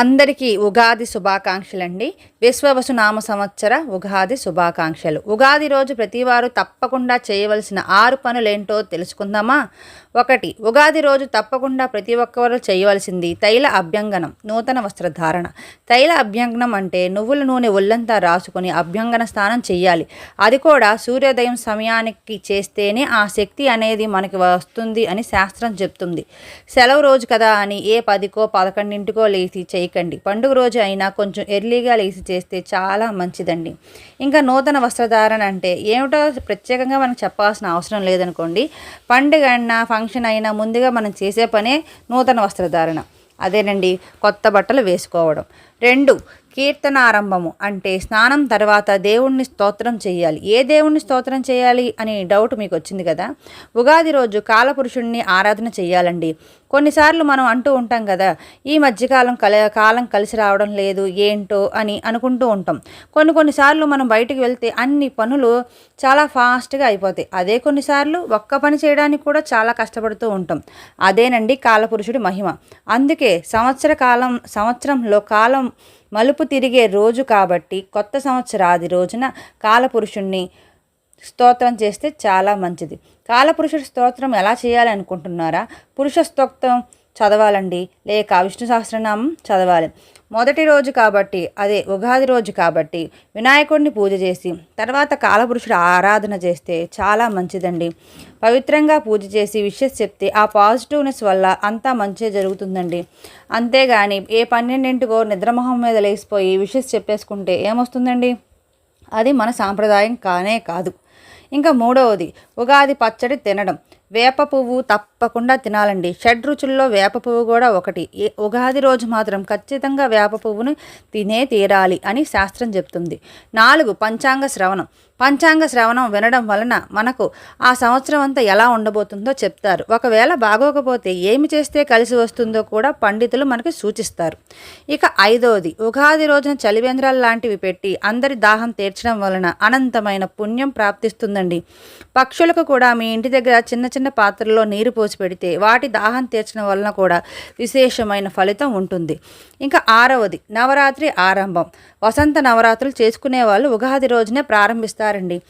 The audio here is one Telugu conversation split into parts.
అందరికీ ఉగాది శుభాకాంక్షలండి. విశ్వవసు నామ సంవత్సర ఉగాది శుభాకాంక్షలు. ఉగాది రోజు ప్రతివారు తప్పకుండా చేయవలసిన ఆరు పనులేంటో తెలుసుకుందామా? ఒకటి ఉగాది రోజు తప్పకుండా ప్రతి ఒక్కరు చేయవలసింది తైల అభ్యంగనం నూతన వస్త్రధారణ. తైల అభ్యంగనం అంటే నువ్వుల నూనె ఒళ్ళంతా రాసుకొని అభ్యంగన స్నానం చేయాలి అది కూడా సూర్యోదయం సమయానికి చేస్తేనే ఆ శక్తి అనేది మనకి వస్తుంది అని శాస్త్రం చెప్తుంది. సెలవు రోజు కదా అని ఏ పదికో పదకొండింటికో లేచి చేయకండి. పండుగ రోజు అయినా కొంచెం ఎర్లీగా లేచి చేస్తే చాలా మంచిదండి. ఇంకా నూతన వస్త్రధారణ అంటే ఏమిటో ప్రత్యేకంగా మనకు చెప్పాల్సిన అవసరం లేదనుకోండి. పండుగ అయినా ఫంక్షన్ అయినా ముందుగా మనం చేసే పనే నూతన వస్త్రధారణ. అదేనండి కొత్త బట్టలు వేసుకోవడం. రెండు కీర్తనారంభము అంటే స్నానం తర్వాత దేవుణ్ణి స్తోత్రం చేయాలి. ఏ దేవుణ్ణి స్తోత్రం చేయాలి అని డౌట్ మీకు వచ్చింది కదా? ఉగాది రోజు కాలపురుషుణ్ణి ఆరాధన చేయాలండి. కొన్నిసార్లు మనం అంటూ ఉంటాం కదా ఈ మధ్యకాలం కల కాలం కలిసి రావడం లేదు ఏంటో అని అనుకుంటూ ఉంటాం. కొన్ని కొన్నిసార్లు మనం బయటికి వెళ్తే అన్ని పనులు చాలా ఫాస్ట్గా అయిపోతాయి. అదే కొన్నిసార్లు ఒక్క పని చేయడానికి కూడా చాలా కష్టపడుతూ ఉంటాం. అదేనండి కాలపురుషుడి మహిమ. అందుకే సంవత్సర కాలం సంవత్సరంలో కాలం మలుపు తిరిగే రోజు కాబట్టి కొత్త సంవత్సరాది రోజున కాలపురుషుణ్ణి స్తోత్రం చేస్తే చాలా మంచిది. కాలపురుషుడి స్తోత్రం ఎలా చేయాలనుకుంటున్నారా? పురుష స్తోత్రం చదవాలండి. లేక విష్ణు సహస్రనామం చదవాలి. మొదటి రోజు కాబట్టి అదే ఉగాది రోజు కాబట్టి వినాయకుడిని పూజ చేసి తర్వాత కాలపురుషుడు ఆరాధన చేస్తే చాలా మంచిదండి. పవిత్రంగా పూజ చేసి విషెస్ చెప్తే ఆ పాజిటివ్నెస్ వల్ల అంతా మంచి జరుగుతుందండి. అంతేగాని ఏ పన్నెండింటికో నిద్రమొహం మీద లేచిపోయి విషెస్ చెప్పేసుకుంటే ఏమొస్తుందండి? అది మన సాంప్రదాయం కానే కాదు. ఇంకా మూడవది ఉగాది పచ్చడి తినడం. వేప పువ్వు తప్పకుండా తినాలండి. షడ్ రుచుల్లో వేప పువ్వు కూడా ఒకటి. ఉగాది రోజు మాత్రం ఖచ్చితంగా వేప పువ్వును తినే తీరాలి అని శాస్త్రం చెప్తుంది. నాలుగు పంచాంగ శ్రవణం. పంచాంగ శ్రవణం వినడం వలన మనకు ఆ సంవత్సరం అంతా ఎలా ఉండబోతుందో చెప్తారు. ఒకవేళ బాగోకపోతే ఏమి చేస్తే కలిసి వస్తుందో కూడా పండితులు మనకి సూచిస్తారు. ఇక ఐదవది ఉగాది రోజున చలివేంద్రాలు లాంటివి పెట్టి అందరి దాహం తీర్చడం వలన అనంతమైన పుణ్యం ప్రాప్తిస్తుందండి. పక్షులకు కూడా మీ ఇంటి దగ్గర చిన్న చిన్న పాత్రలో నీరు పోసి పెడితే వాటి దాహం తీర్చడం వలన కూడా విశేషమైన ఫలితం ఉంటుంది. ఇంకా ఆరవది నవరాత్రి ఆరంభం. వసంత నవరాత్రులు చేసుకునే వాళ్ళు ఉగాది రోజునే ప్రారంభిస్తారండి.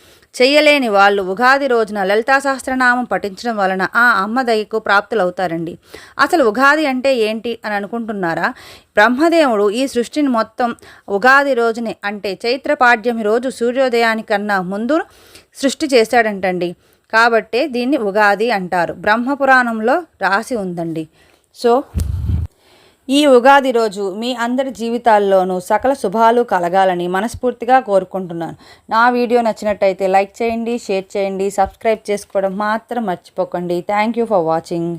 చేయలేని వాళ్ళు ఉగాది రోజున లలితా సహస్రనామం పఠించడం వలన ఆ అమ్మ దయకు ప్రాప్తులవుతారండి. అసలు ఉగాది అంటే ఏంటి అని అనుకుంటున్నారా? బ్రహ్మదేవుడు ఈ సృష్టిని మొత్తం ఉగాది రోజునే అంటే చైత్రపాడ్యమి రోజు సూర్యోదయానికన్నా ముందు సృష్టి చేశాడంటండి. కాబట్టే దీన్ని ఉగాది అంటారు. బ్రహ్మపురాణంలో రాసి ఉందండి. సో ఈ ఉగాది రోజు మీ అందరి జీవితాల్లోనూ సకల శుభాలు కలగాలని మనస్ఫూర్తిగా కోరుకుంటున్నాను. నా వీడియో నచ్చినట్టయితే లైక్ చేయండి షేర్ చేయండి సబ్స్క్రైబ్ చేసుకోవడం మాత్రం మర్చిపోకండి. Thank you for watching.